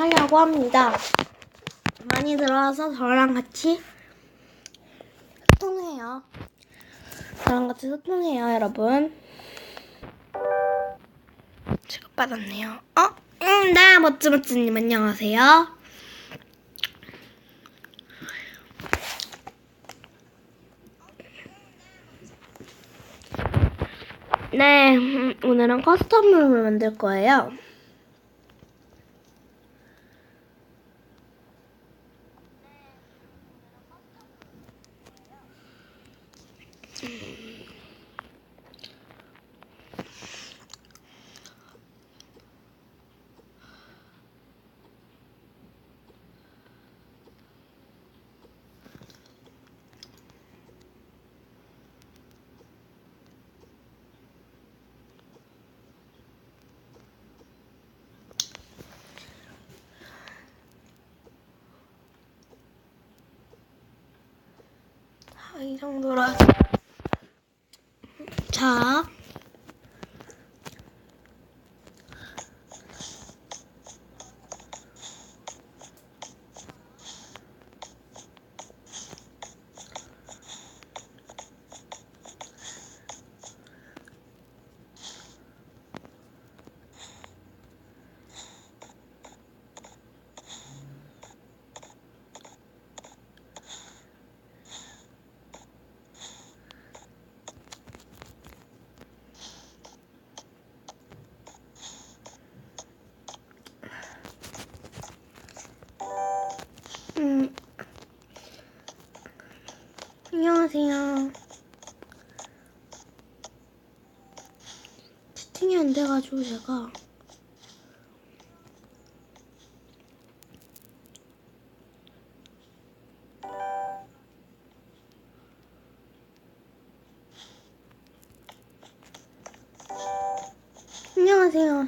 하려고 합니다. 많이 들어와서 저랑 같이 소통해요. 저랑 같이 소통해요, 여러분. 취급받았네요. 어? 음, 네, 멋지멋지님 안녕하세요. 네, 음, 오늘은 커스텀룸을 만들 거예요. 이 정도로. 하- 자. 음. 안녕하세요. 채팅이 안 돼가지고 제가 안녕하세요.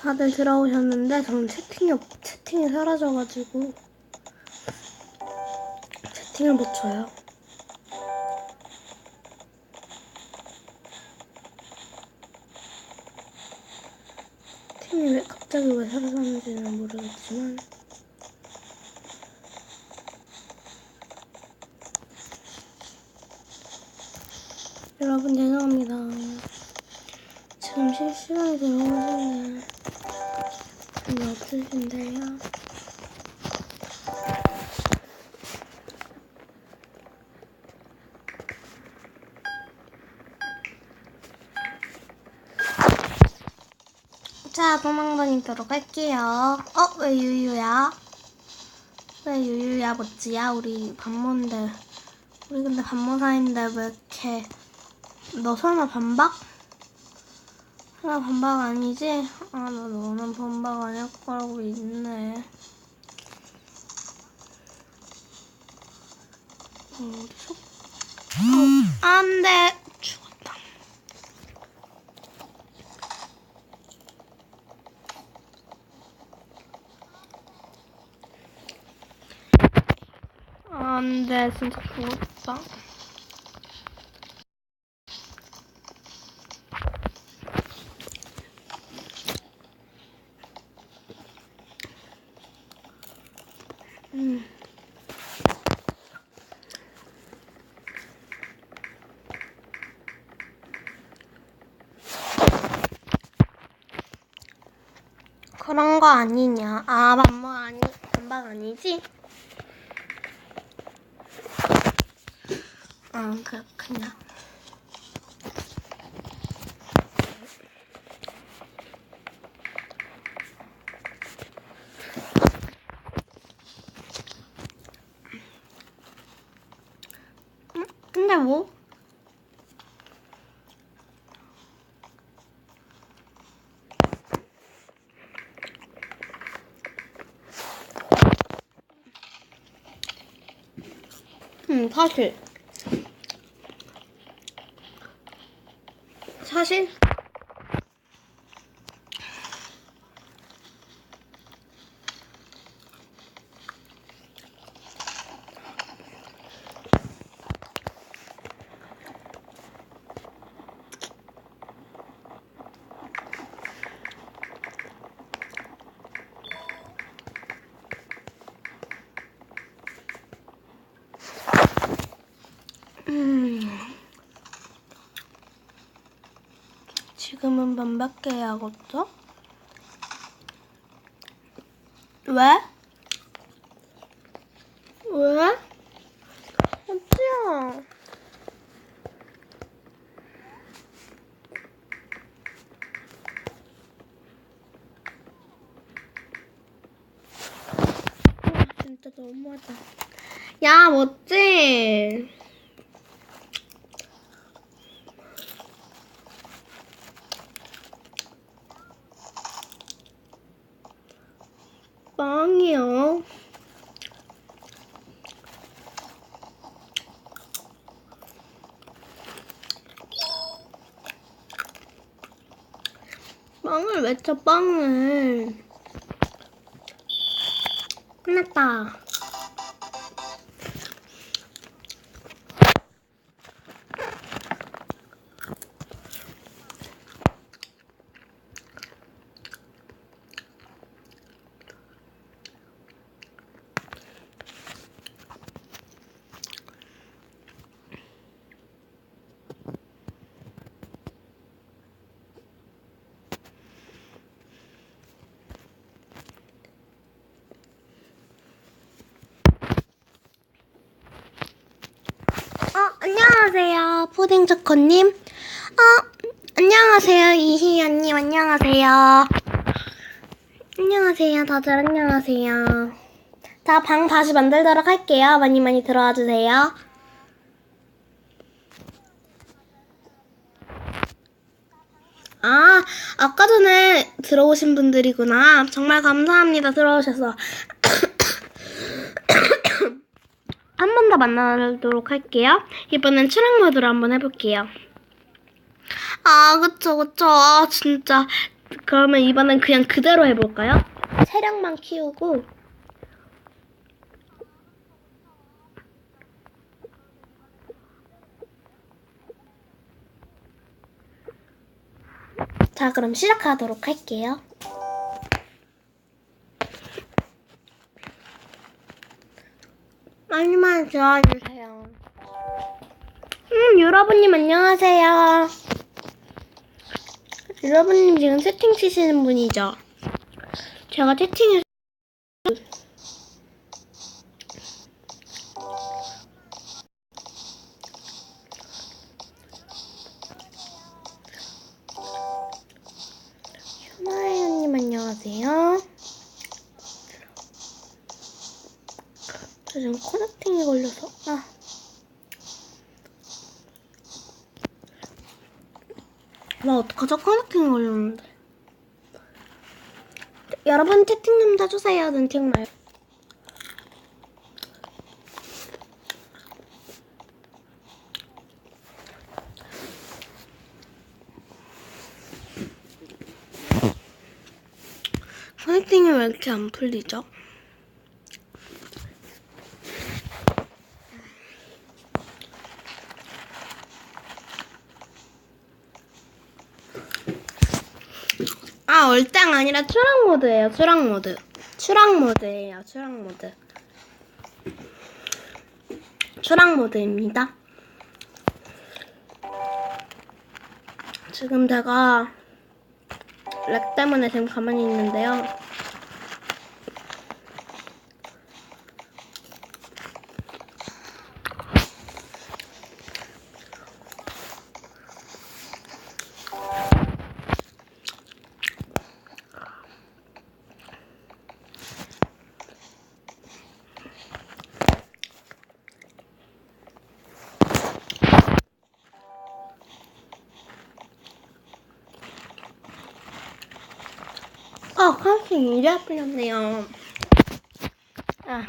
다들 들어오셨는데 저는 채팅이 없, 채팅이 사라져가지고 못 쳐요. 채팅이 왜 갑자기 왜 사라졌는지는 모르겠지만 여러분 죄송합니다. 지금 실시간에 들어오시는 분이 없으신데요. 자, 도망다니도록 할게요. 어, 왜 유유야? 왜 유유야, 멋지야? 우리 반모인데. 우리 근데 반모사인데 왜 이렇게. 너 설마 반박? 나 반박 아니지? 아, 나 너는 반박 아닐 거라고 믿네. 어, 속... 어, 안 돼! 죽었다. 안 돼, 진짜 죽었다. 음. 그런 거 아니냐? 아, 반모 아니, 반박 아니지? 아, 그렇구나. 음, 근데 뭐? 음, 사실. 사실? 음. 지금은 반밖에 해야겠죠? 왜? 왜? 어찌야? 아, 진짜 너무하다. 야, 멋지? 빵이요. 빵을 왜 쳐, 빵을. 끝났다. 어, 안녕하세요. 푸딩 초코님. 어, 안녕하세요. 이희연님, 안녕하세요. 안녕하세요. 다들 안녕하세요. 자, 방 다시 만들도록 할게요. 많이 많이 들어와 주세요. 아, 아까 전에 들어오신 분들이구나. 정말 감사합니다. 들어오셔서. 한 번 더 만나도록 할게요. 이번엔 출행 모드로 한번 해볼게요. 아, 그쵸, 그쵸. 아, 진짜. 그러면 이번엔 그냥 그대로 해볼까요? 체력만 키우고. 자, 그럼 시작하도록 할게요. 많이 많이 좋아해주세요. 음, 여러분님 안녕하세요. 여러분님 지금 채팅 치시는 분이죠? 제가 채팅해서 휴나이언님 안녕하세요. 저 지금 커넥팅이 걸려서 아. 나 어떡하죠? 커넥팅이 걸렸는데. 여러분 채팅 좀 해주세요. 눈팅 말고. 커넥팅이 왜 이렇게 안 풀리죠? 아, 얼짱 아니라 추락 모드예요. 추락 모드. 추락 모드예요. 추락 모드. 추락 모드입니다. 지금 제가 렉 때문에 지금 가만히 있는데요. 이제 풀렸네요. 아.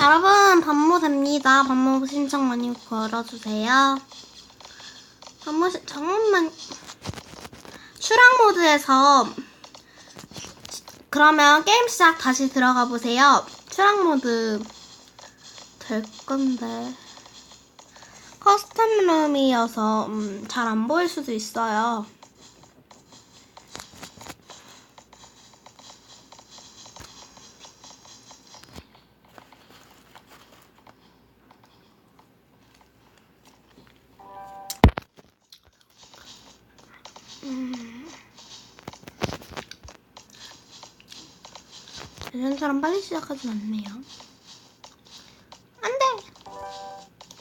여러분, 반모 됩니다. 반모 신청 많이 걸어주세요. 반모 신, 잠깐만. 슈랑 모드에서, 그러면 게임 시작 다시 들어가 보세요. 슈랑 모드 될 건데. 커스텀 룸이어서 음, 잘 안 보일 수도 있어요. 예전처럼 빨리 시작하진 않네요. 안 돼!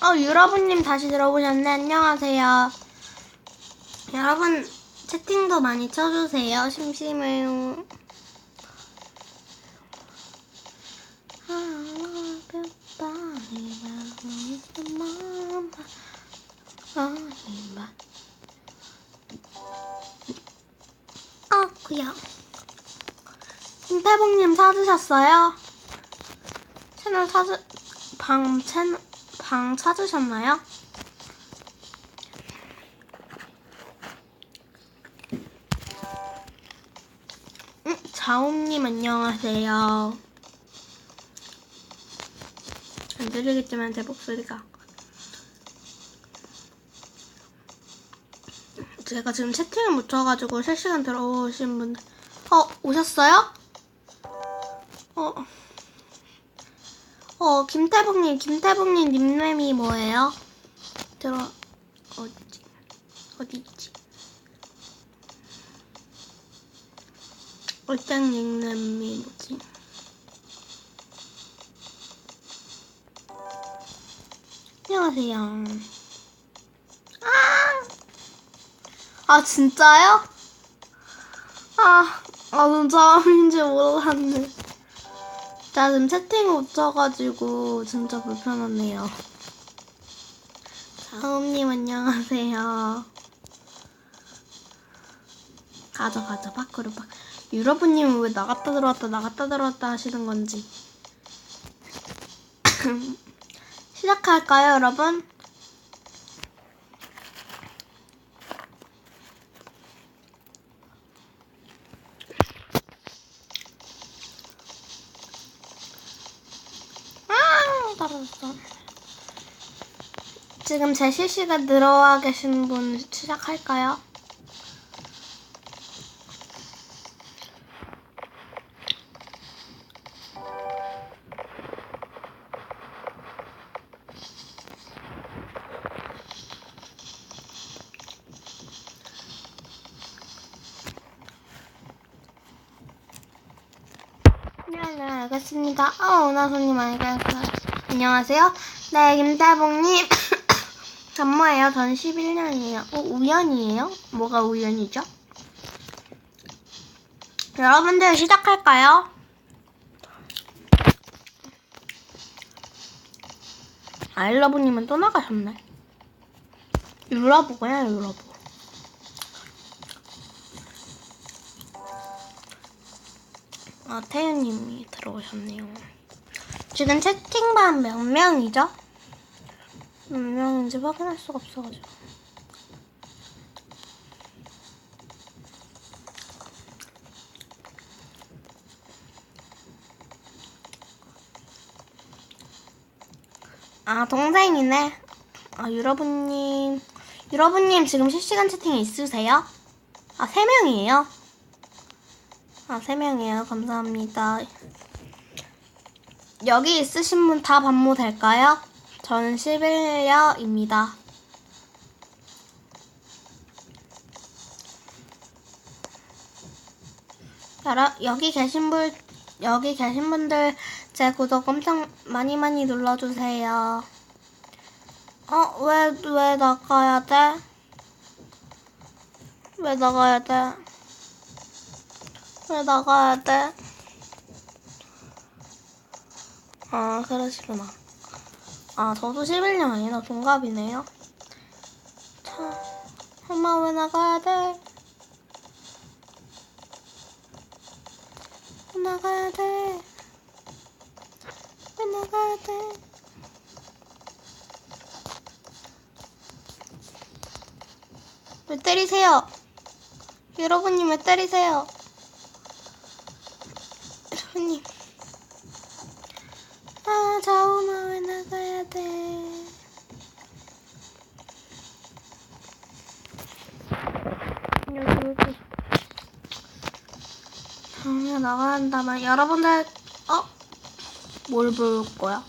어, 유러분님 다시 들어오셨네. 안녕하세요. 여러분, 채팅도 많이 쳐주세요. 심심해요. 아, 그야. 김태봉님 찾으셨어요? 채널 찾으, 방, 채널, 방 찾으셨나요? 응, 자옴님 안녕하세요. 안 들리겠지만 제 목소리가. 제가 지금 채팅을 못 쳐가지고 실시간 들어오신 분들. 어, 오셨어요? 어. 어, 김태봉님, 김태봉님 닉네임이 뭐예요? 들어, 어디, 어디 있지? 얼짱 닉네임이 뭐지? 안녕하세요. 아! 아, 진짜요? 아, 아, 진짜인지 몰랐네. 자, 지금 채팅 못 쳐가지고 진짜 불편하네요. 자음님 안녕하세요. 가자, 가자, 밖으로 밖. 유러브님은 왜 나갔다 들어왔다 나갔다 들어왔다 하시는 건지. 시작할까요, 여러분? 아, 떨어졌어. 지금 제 실시간 들어와 계신 분 시작할까요? 네, 네, 알겠습니다. 어, 오나소님 안녕하세요. 안녕하세요. 네, 김다봉님. 전뭐예요? 전 11년이에요. 어, 우연이에요? 뭐가 우연이죠? 여러분들 시작할까요? 아일러브님은 또 나가셨네. 유러브고요, 유러브. 아, 태윤님이 들어오셨네요. 지금 채팅방 몇 명이죠? 몇 명인지 확인할 수가 없어가지고. 아, 동생이네. 아, 유러분님. 유러분님 지금 실시간 채팅이 있으세요? 아, 세 명이에요? 아, 세 명이에요. 감사합니다. 여기 있으신 분 다 반모 될까요? 저는 11여입니다. 여러, 여기 계신 분, 여기 계신 분들 제 구독 엄청 많이 많이 눌러주세요. 어, 왜, 왜 나가야 돼? 왜 나가야 돼? 왜 나가야 돼? 아, 그러시구나. 아, 저도 11년 아니라 동갑이네요. 참, 엄마 왜 나가야 돼? 왜 나가야 돼? 왜 나가야 돼? 왜 때리세요? 여러분님 왜 때리세요? 여러분님. 아, 자오마 왜 나가야 돼? 여기 여기. 자오마 나가야 한다면 여러분들 어? 뭘 볼 거야?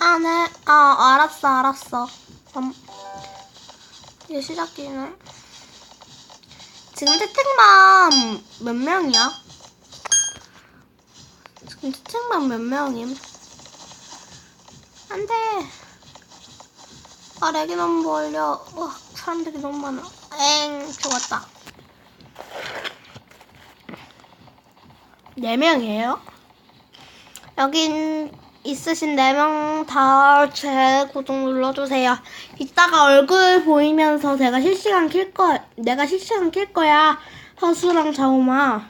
아, 네. 아, 알았어, 알았어. 음, 이제 시작이네. 지금 채팅방 몇 명이야? 지금 채팅방 몇 명임? 안 돼. 아, 렉이 너무 멀려. 와, 사람들이 너무 많아. 엥, 죽었다. 네 명이에요? 여긴 있으신 네명다 제 구독 눌러주세요. 이따가 얼굴 보이면서 제가 실시간 킬 거, 내가 실시간 킬 거야. 허수랑 자오마.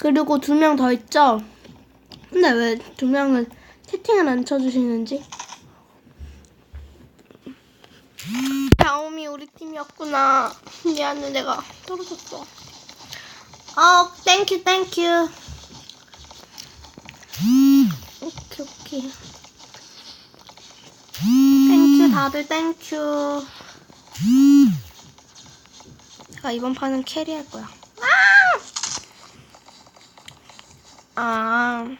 그리고 두 명 더 있죠? 근데 왜 두 명은 채팅을 안 쳐주시는지? 자오미 우리 팀이었구나. 미안해, 내가 떨어졌어. 어, 땡큐, 땡큐. 오케이, 오케이. 땡큐, 다들 땡큐. 제가 이번 판은 캐리할 거야. 아! 아.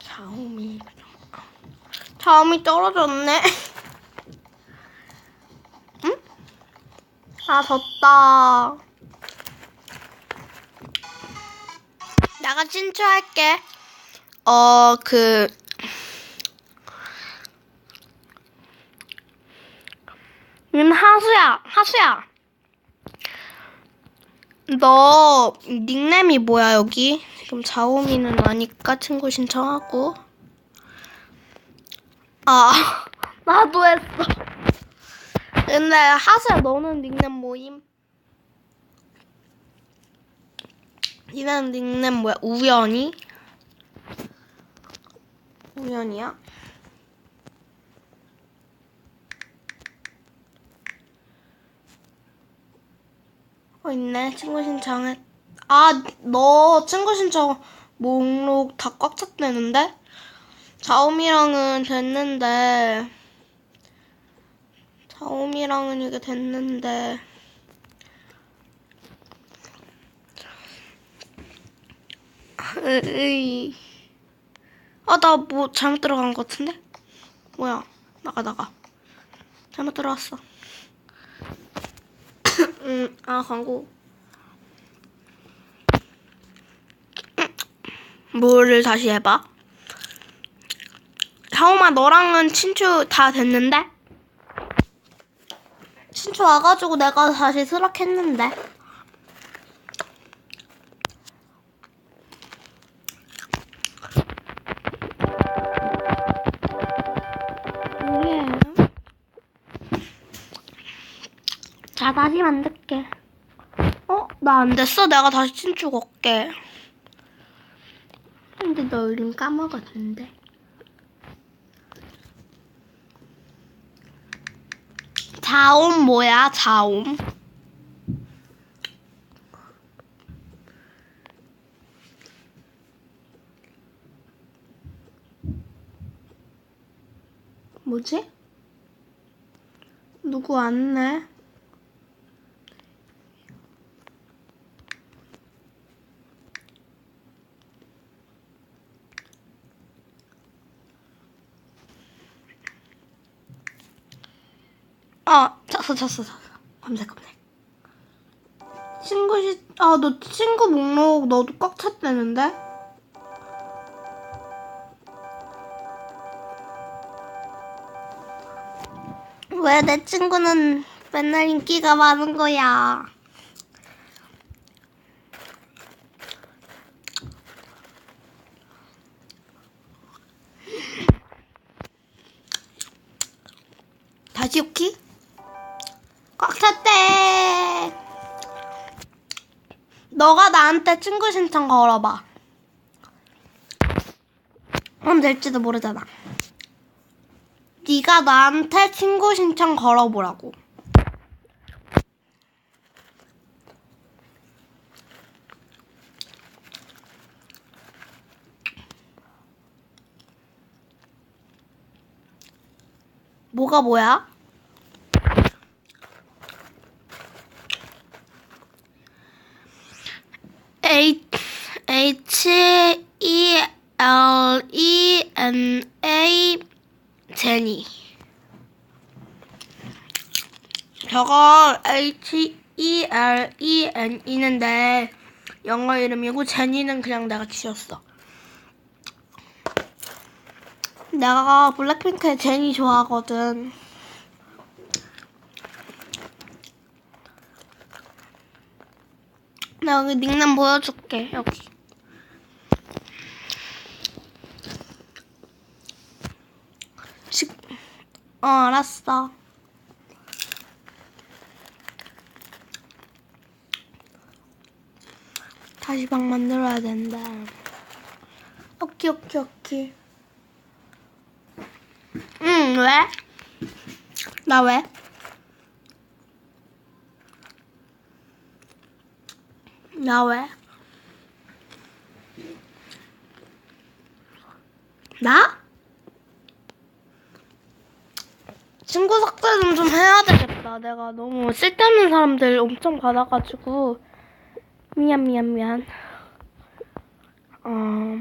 자오미. 자오미 떨어졌네. 응? 아, 졌다. 내가 친추할게. 어, 그, 음, 하수야, 하수야. 너 닉네임이 뭐야, 여기? 지금 자오미는 아니까 친구 신청하고. 아, 나도 했어. 근데 하수야, 너는 닉네임 뭐임? 니는 닉네임 뭐야? 우연이? 우연이야? 어, 있네. 친구 신청해. 아, 너 친구 신청 목록 다 꽉 찼다는데? 자오미랑은 됐는데. 자오미랑은 이게 됐는데. 으이. 아, 나 뭐 잘못 들어간 것 같은데? 뭐야? 나가, 나가. 잘못 들어왔어. 음, 아, 광고. 뭐를 다시 해봐? 하오마, 너랑은 친추 다 됐는데? 친추 와가지고 내가 다시 수락했는데. 다시 만들게. 어? 나 안 됐어? 내가 다시 친추 걸게. 근데 너 이름 까먹었는데. 자옴 뭐야, 자옴? 뭐지? 누구 왔네? 아, 찼어, 찼어, 찼어. 검색, 검색. 친구 시, 아, 너 친구 목록 너도 꽉 찼다는데? 왜 내 친구는 맨날 인기가 많은 거야? 나한테 친구 신청 걸어봐. 그럼 될지도 모르잖아. 네가 나한테 친구 신청 걸어보라고. 뭐가 뭐야? H H E L E N A 제니 저거 H E L E N E는데 영어 이름이고 제니는 그냥 내가 지었어. 내가 블랙핑크의 제니 좋아하거든. 나 여기 닉네임 보여줄게 여기. 식, 어 알았어. 다시 방 만들어야 된다. 오케이 오케이 오케이. 응 왜? 나 왜? 나 왜? 나? 친구 삭제 좀, 좀 해야 되겠다. 내가 너무 쓸데없는 사람들 엄청 받아가지고. 미안, 미안, 미안. 어...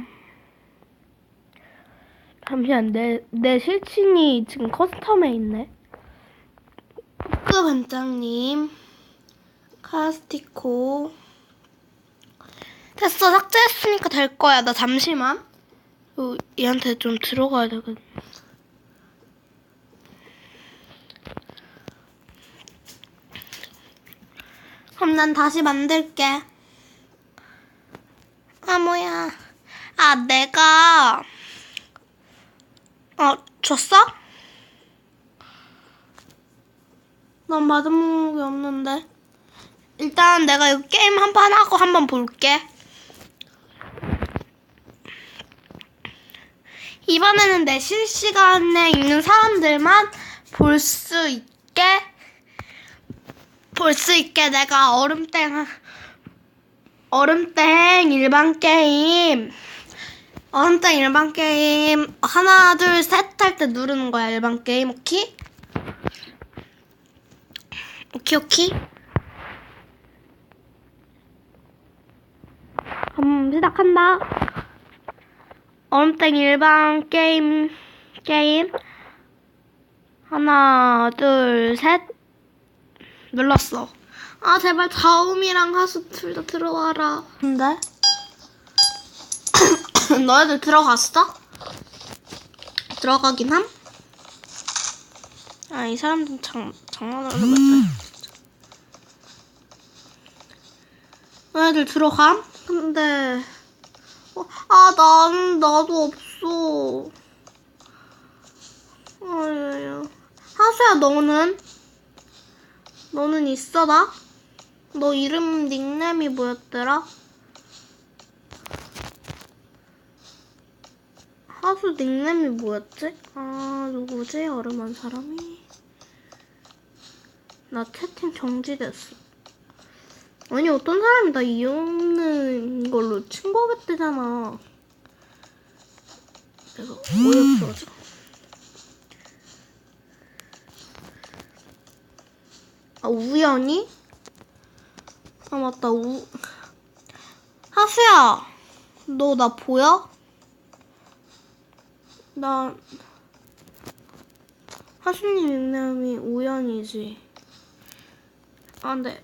잠시만, 내, 내 실친이 지금 커스텀에 있네. 그 반장님, 카스티코. 됐어, 삭제했으니까 될 거야. 나 잠시만. 어, 얘한테 좀 들어가야 되거든. 그럼 난 다시 만들게. 아, 뭐야. 아, 내가, 어, 줬어? 난 받은 게 없는데. 일단 내가 이거 게임 한 판 하고 한 번 볼게. 이번에는 내 실시간에 있는 사람들만 볼 수 있게 볼 수 있게 내가 얼음땡 얼음땡 일반 게임 얼음땡 일반 게임 하나 둘 셋 할 때 누르는 거야 일반 게임. 오케이? 오케이 오케이. 그럼 시작한다 얼음땡 일반 게임 게임 하나 둘 셋 눌렀어 아 제발 자움이랑 하수 둘 다 들어와라 근데 너희들 들어갔어? 들어가긴 함? 아 이 사람들 장, 장난으로 했다 너희들 들어감? 근데 어, 아, 난, 나도 없어. 아유, 하수야, 너는? 너는 있어, 나? 너 이름, 닉네임이 뭐였더라? 하수 닉네임이 뭐였지? 아, 누구지? 얼음한 사람이? 나 채팅 정지됐어. 아니 어떤 사람이 나 이유 없는 걸로 친구하겠대잖아. 내가 어이없어가지고. 아 우연히? 아 맞다 우 하수야 너 나 보여? 나 하수님 닉네임이 우연이지. 아 근데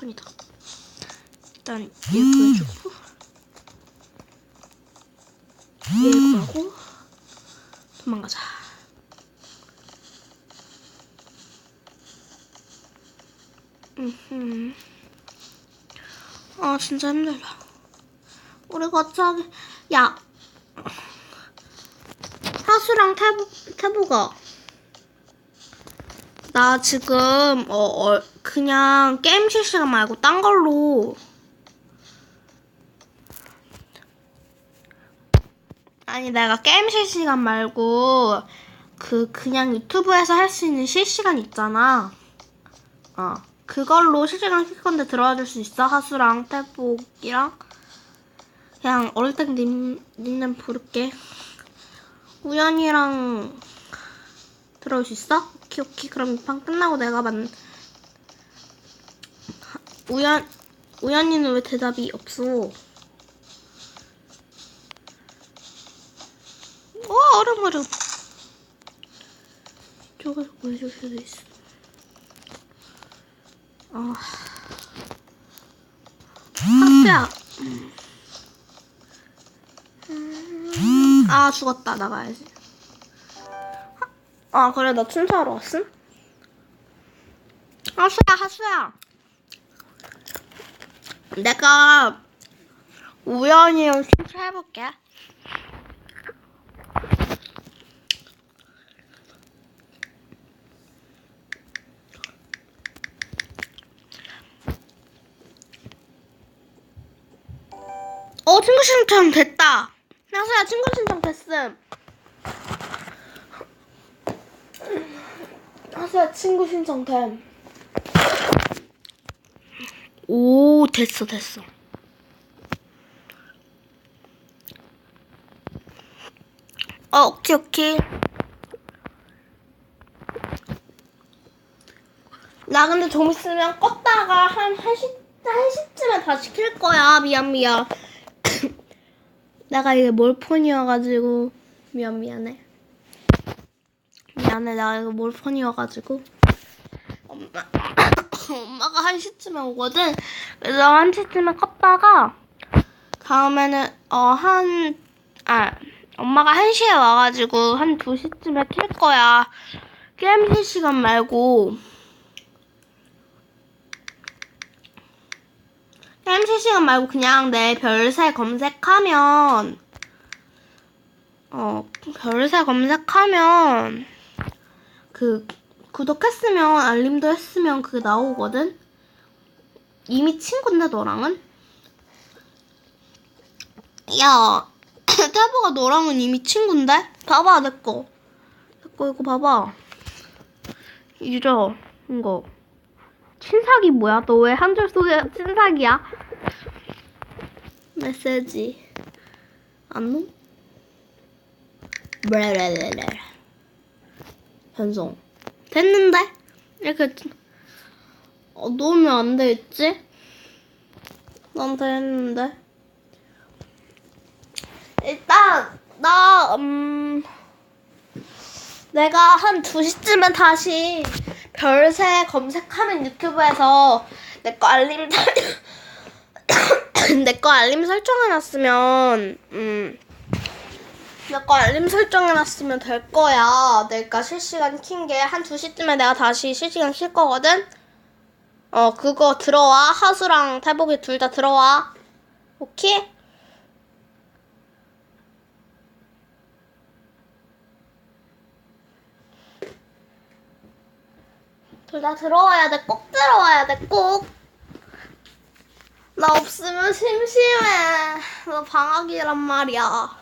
스톤이다. 일단 얘 구해주고 얘 구하고 도망가자. 음흠. 아 진짜 힘들다. 우리 갑자기 야 하수랑 태보 태보가 나 지금 어, 어, 그냥 게임 실시간 말고 딴 걸로 아니 내가 게임 실시간 말고 그 그냥 유튜브에서 할 수 있는 실시간 있잖아. 어 그걸로 실시간 킬 건데 들어와 줄 수 있어 하수랑 태복이랑 그냥 어릴 땐 님, 닉네임 부를게. 우연이랑 들어올 수 있어? 오케이 오케이 그럼 이판 끝나고 내가 만 우연 우연이는 왜 대답이 없어? 어 얼음 얼음 이쪽에서 보여줄 수도 있어. 어. 하수야. 음. 아 죽었다 나가야지. 아 그래 나 춘사하러 왔음? 하수야 하수야. 내가 우연히 춘사해볼게. 어 친구 신청 됐다. 하수야 친구 신청 됐음. 하수야 친구 신청 됨. 오 됐어 됐어. 어 오케이 오케이. 나 근데 좀 있으면 껐다가 한 1시, 1시쯤에 다시 킬 거야. 미안, 미안. 내가 이게 몰폰이어가지고. 미안, 미안해. 미안해, 내가 이거 몰폰이어가지고. 엄마, 엄마가 1시쯤에 오거든? 그래서 1시쯤에 껐다가, 다음에는, 어, 한, 아, 엄마가 1시에 와가지고, 한 2시쯤에 킬 거야. 게임 실 시간 말고. 게임 실 시간 말고 그냥 내 별세 검색하면 어 별세 검색하면 그 구독했으면 알림도 했으면 그게 나오거든 이미 친구인데 너랑은 야 태보가 너랑은 이미 친구인데 봐봐 내거 내거 이거 봐봐 유저 이거 친삭이 뭐야? 너 왜한줄 속에 친삭이야? 메시지 안 놓? 레레레레 변송 됐는데? 이렇게 어, 놓으면 안 되겠지? 나한테 했는데 일단 나 음... 내가 한 2시쯤에 다시 별세 검색하면 유튜브에서 내 거 알림 내 거 알림 설정해놨으면 음. 내거 알림 설정해놨으면 될 거야. 내가 실시간 킨 게 한 2시쯤에 내가 다시 실시간 킬 거거든? 어, 그거 들어와. 하수랑 탈복이 둘 다 들어와. 오케이? 둘 다 들어와야 돼. 꼭 들어와야 돼. 꼭. 나 없으면 심심해. 나 방학이란 말이야.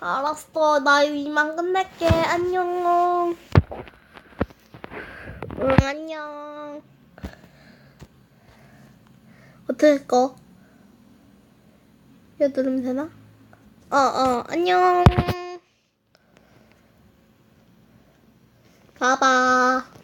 알았어. 나 이만 끝낼게. 안녕. 응, 안녕. 어떻게 꺼? 이거 누르면 되나? 어, 어, 안녕. 봐봐.